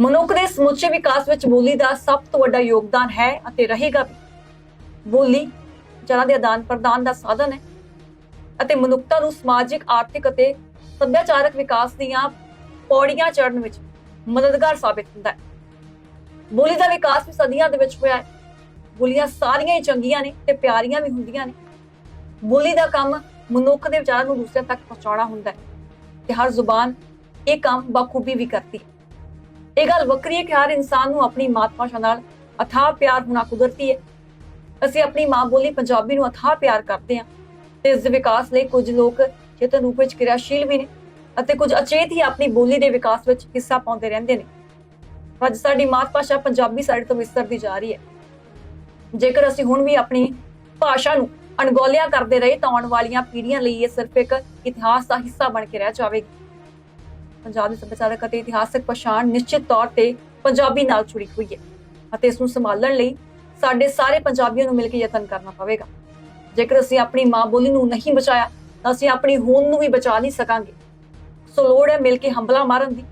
ਮਨੁੱਖ ਦੇ ਸਮੁੱਚੇ ਵਿਕਾਸ ਵਿੱਚ ਬੋਲੀ ਦਾ ਸਭ ਤੋਂ ਵੱਡਾ ਯੋਗਦਾਨ ਹੈ ਅਤੇ ਰਹੇਗਾ ਵੀ। ਬੋਲੀ ਜਨਾਂ ਦੇ ਆਦਾਨ ਪ੍ਰਦਾਨ ਦਾ ਸਾਧਨ ਹੈ ਅਤੇ ਮਨੁੱਖਤਾ ਨੂੰ ਸਮਾਜਿਕ, ਆਰਥਿਕ ਅਤੇ ਸੱਭਿਆਚਾਰਕ ਵਿਕਾਸ ਦੀਆਂ ਪੌੜੀਆਂ ਚੜ੍ਹਨ ਵਿੱਚ ਮਦਦਗਾਰ ਸਾਬਿਤ ਹੁੰਦਾ ਹੈ। ਬੋਲੀ ਦਾ ਵਿਕਾਸ ਵੀ ਸਦੀਆਂ ਦੇ ਵਿੱਚ ਹੋਇਆ ਹੈ। ਬੋਲੀਆਂ ਸਾਰੀਆਂ ਹੀ ਚੰਗੀਆਂ ਨੇ ਤੇ ਪਿਆਰੀਆਂ ਵੀ ਹੁੰਦੀਆਂ ਨੇ। ਬੋਲੀ ਦਾ ਕੰਮ ਮਨੁੱਖ ਦੇ ਵਿਚਾਰਾਂ ਨੂੰ ਦੂਸਰਿਆਂ ਤੱਕ ਪਹੁੰਚਾਉਣਾ ਹੁੰਦਾ ਹੈ ਤੇ ਹਰ ਜ਼ੁਬਾਨ ਇਹ ਕੰਮ ਬਖੂਬੀ ਵੀ ਕਰਦੀ ਹੈ। ਇਹ ਗੱਲ ਵੱਖਰੀ ਹੈ ਕਿ ਹਰ ਇਨਸਾਨ ਨੂੰ ਆਪਣੀ ਮਾਤ ਭਾਸ਼ਾ ਨਾਲ ਅਥਾਹ ਪਿਆਰ ਹੋਣਾ ਕੁਦਰਤੀ ਹੈ। ਅਸੀਂ ਆਪਣੀ ਮਾਂ ਬੋਲੀ ਪੰਜਾਬੀ ਨੂੰ ਅਥਾਹ ਪਿਆਰ ਕਰਦੇ ਹਾਂ ਤੇ ਇਸ ਦੇ ਵਿਕਾਸ ਲਈ ਕੁਝ ਲੋਕ ਚੇਤਨ ਰੂਪ ਵਿੱਚ ਕਿਰਿਆਸ਼ੀਲ ਵੀ ਨੇ ਅਤੇ ਕੁਝ ਅਚੇਤ ਹੀ ਆਪਣੀ ਬੋਲੀ ਦੇ ਵਿਕਾਸ ਵਿੱਚ ਹਿੱਸਾ ਪਾਉਂਦੇ ਰਹਿੰਦੇ ਨੇ। ਅੱਜ ਸਾਡੀ ਮਾਤ ਭਾਸ਼ਾ ਪੰਜਾਬੀ ਸਾਡੇ ਤੋਂ ਵਿਸਰਦੀ ਜਾ ਰਹੀ ਹੈ। ਜੇਕਰ ਅਸੀਂ ਹੁਣ ਵੀ ਆਪਣੀ ਭਾਸ਼ਾ ਨੂੰ ਅਣਗੌਲਿਆ ਕਰਦੇ ਰਹੇ ਤਾਂ ਆਉਣ ਵਾਲੀਆਂ ਪੀੜ੍ਹੀਆਂ ਲਈ ਇਹ ਸਿਰਫ ਇੱਕ ਇਤਿਹਾਸ ਦਾ ਹਿੱਸਾ ਬਣ ਕੇ ਰਹਿ ਜਾਵੇਗੀ। ਪੰਜਾਬ ਦੇ ਸੱਭਿਆਚਾਰਕ ਅਤੇ ਇਤਿਹਾਸਕ ਪਛਾਣ ਨਿਸ਼ਚਿਤ ਤੌਰ ਤੇ ਪੰਜਾਬੀ ਨਾਲ ਜੁੜੀ ਹੋਈ ਹੈ ਅਤੇ ਇਸ ਨੂੰ ਸੰਭਾਲਣ ਲਈ ਸਾਡੇ ਸਾਰੇ ਪੰਜਾਬੀਆਂ ਨੂੰ ਮਿਲ ਕੇ ਯਤਨ ਕਰਨਾ ਪਵੇਗਾ। ਜੇਕਰ ਅਸੀਂ ਆਪਣੀ ਮਾਂ ਬੋਲੀ ਨੂੰ ਨਹੀਂ ਬਚਾਇਆ, ਤਾਂ ਅਸੀਂ ਆਪਣੀ ਹੋਂਦ ਨੂੰ ਵੀ ਬਚਾ ਨਹੀਂ ਸਕਾਂਗੇ। ਸੋ ਲੋੜ ਹੈ ਮਿਲ ਕੇ ਹੰਬਲਾ ਮਾਰਨ ਦੀ।